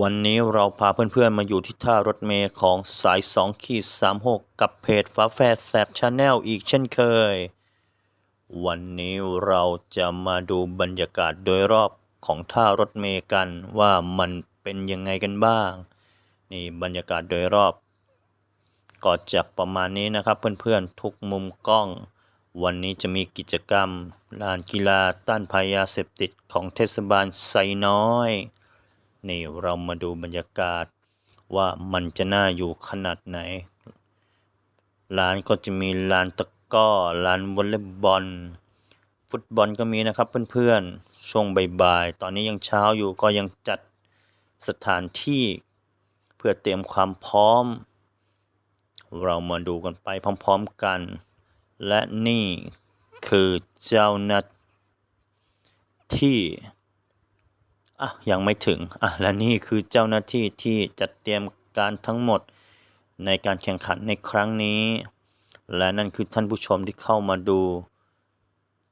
วันนี้เราพาเพื่อนๆ มาอยู่ที่ท่ารถเมล์ของสาย2ขีด36 กับเพจฟ้าแฝดแสบชาแนลอีกเช่นเคย วันนี้เราจะมาดูบรรยากาศโดยรอบของท่ารถเมล์กันว่ามันเป็นยังไงกันบ้าง นี่บรรยากาศโดยรอบ ก็จะประมาณนี้นะครับเพื่อนๆ ทุกมุมกล้อง วันนี้จะมีกิจกรรมลานกีฬาต้านภัยยาเสพติดของเทศบาลไซน้อย นี่เรามาดูบรรยากาศว่ามันจะน่าอยู่ขนาดไหน ร้านก็จะมีลานตะก้อลานวอลเลย์บอล ฟุตบอลก็มีนะครับเพื่อนๆ ช่วงบ่ายๆ ตอนนี้ยังเช้าอยู่ก็ยังจัดสถานที่ เพื่อเตรียมความพร้อม เรามาดูกันไปพร้อมๆกัน และนี่คือเจ้าหน้าที่ อะยังไม่ถึงอะและนี่คือเจ้าหน้าที่ที่จัดเตรียมการทั้งหมดในการแข่งขันในครั้งนี้ และนั่นคือท่านผู้ชมที่เข้ามาดู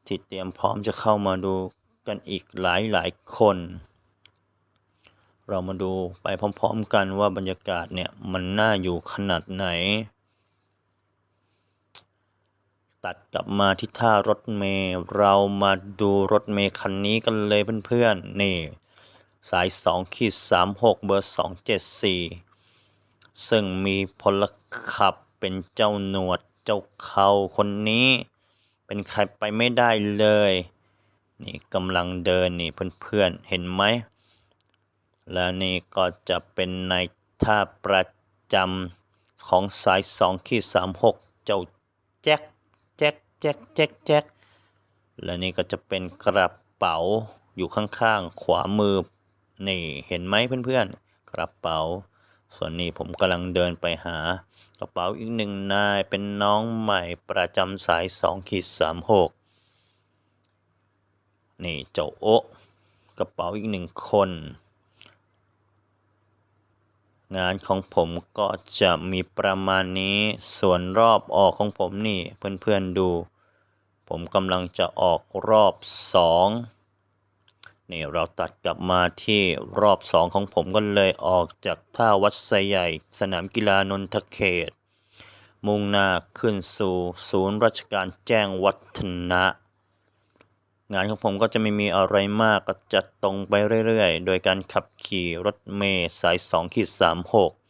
ที่เตรียมพร้อมจะเข้ามาดูกันอีกหลายหลายคน เรามาดูไปพร้อมๆกันว่าบรรยากาศเนี่ยมันน่าอยู่ขนาดไหน ตัดกลับมาที่ท่ารถเมล์เรามาดูรถเมล์คันนี้กันเลยเพื่อนๆนี่ สาย2ขีด36 เบอร์ 274 ซึ่งมีพลขับเป็นเจ้าหนวดเจ้าเขาคนนี้ เป็นใครไปไม่ได้เลย นี่กำลังเดินนี่เพื่อนๆ เห็นไหม และนี่ก็จะเป็นในท่าประจำของสาย2ขีด36 เจ้าแจ็คแจ็คแจ็คแจ็คแจ็คและนี่ก็จะเป็นกระเป๋าอยู่ข้างๆ ขวามือ นี่เห็นไหมเพื่อนๆกระเป๋า ส่วนนี้ผมกำลังเดินไปหา กระเป๋าอีกหนึ่งนายเป็นน้องใหม่ประจำสาย2ขีด36นี่เจ้าโอะกระเป๋าอีกหนึ่งคน งานของผมก็จะมีประมาณนี้ ส่วนรอบออกของผมนี่เพื่อนๆดู ผมกำลังจะออกรอบสอง นี่เราตัดกลับมาที่รอบสองของผมก็เลยออกจากท่าวัดไซใหญ่ สนามกีฬานนทเขต มุ่งหน้าขึ้นสู่ศูนย์ราชการแจ้งวัฒนะ งานของผมก็จะไม่มีอะไรมากก็จะตรงไปเรื่อยๆ โดยการขับขี่รถเมล์สาย2ขีด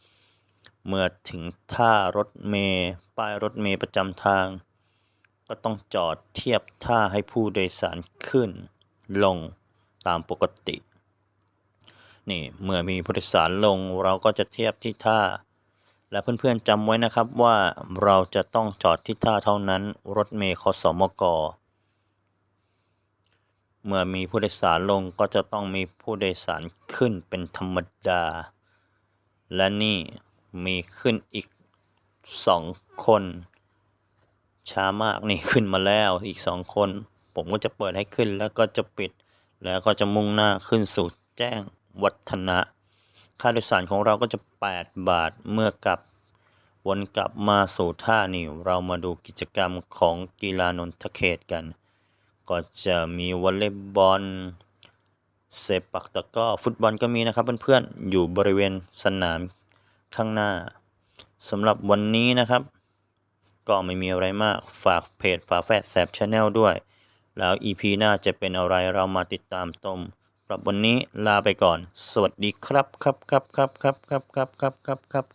36 เมื่อถึงท่ารถเมล์ป้ายรถเมล์ประจำทาง ก็ต้องจอดเทียบท่าให้ผู้โดยสารขึ้น ลง ตามปกติ นี่เมื่อมีผู้โดยสารลงเราก็จะเทียบที่ท่า และเพื่อนๆจำไว้นะครับว่าเราจะต้องจอดที่ท่าเท่านั้น รถเมล์คสมก เมื่อมีผู้โดยสารลงก็จะต้องมีผู้โดยสารขึ้นเป็นธรรมดา และนี่มีขึ้นอีกสองคน ช้ามากนี่ขึ้นมาแล้วอีกสองคน ผมก็จะเปิดให้ขึ้นแล้วก็จะปิด แล้วก็จะมุ่งหน้าขึ้นสู่แจ้งวัฒนะ ค่าโดยสารของเราก็จะ 8 บาทเมื่อกลับวนกลับมาสู่ท่านี่เรามาดูกิจกรรมของกีฬานนทเขตกัน ก็จะมีวอลเลย์บอลเซปักตะก้อฟุตบอลก็มีนะครับเพื่อนๆ อยู่บริเวณสนามข้างหน้าสำหรับวันนี้นะครับ ก็ไม่มีอะไรมากฝากเพจฝาแฝดแสบชาแนลด้วย แล้ว EP หน้าจะเป็นอะไรเรามาติดตามชมสำหรับวันนี้ลาไปก่อน สวัสดีครับครับครับครับครับครับครับครับครับ